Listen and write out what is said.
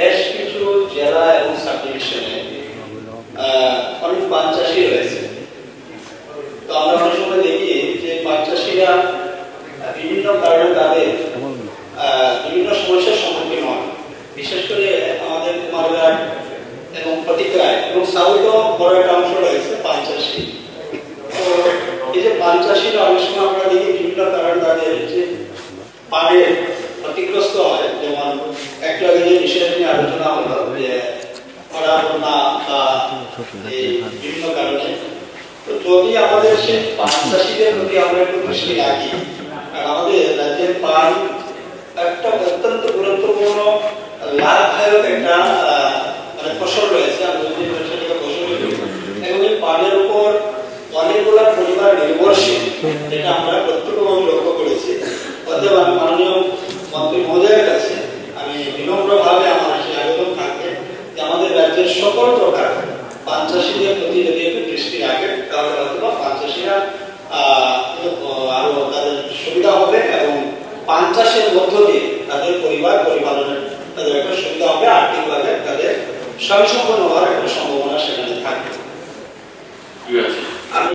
বেশ কিছু জেলা এবং সাব ডিভিশনে অনেক পান চাষি রয়েছে। তো আমরা অনেক সময় দেখি যে পান চাষিরা বিভিন্ন কারণে তাদের বিভিন্ন সমস্যার সম্মুখীন হন। বিশেষ করে আমাদের কুমারঘাট এবং প্রতিক্রায় এবং সাউথও বড় একটা অংশ রয়েছে পান চাষি তো এই যে পান চাষিরা অনেক সময় আমরা দেখি বিভিন্ন কারণে তাদের যে পানের ক্ষতিগ্রস্ত হয়। যেমন একটু আগে বিষয় নিয়ে আলোচনা হলো যে বন্যা বা বিভিন্ন কারণে। তো যদি আমাদের সেই পান চাষিদের প্রতি আমরা একটু দৃষ্টি রাখি আমাদের রাজ্যের পান একটা অত্যন্ত গুরুত্বপূর্ণ, লাভদায়ক একটা মানে ফসল রয়েছে। আমরা পানের উপর অনেকগুলো পরিবার নির্ভরশীল, যেটা আমরা প্রত্যক্ষভাবে লক্ষ্য করেছি। অতএব মাননীয় মহোদয়ের কাছে আমি বিনম্রভাবে আমার সেই আবেদন থাকবে যে আমাদের রাজ্যের সকল প্রকার পাঞ্চাশীদের প্রতি যদি একটু দৃষ্টি রাখেন, তাহলে হয়তো বা পাঞ্চাশীরা আরও তাদের সুবিধা হবে এবং পাঞ্চাশের মধ্য দিয়ে তাদের পরিবার পরিপালনের তাদের একটা সুবিধা হবে আর্থিকভাবে তাদের স্বয়ংসম্পন্ন হওয়ার একটা সম্ভাবনা সেখানে থাকবে। ঠিক আছে।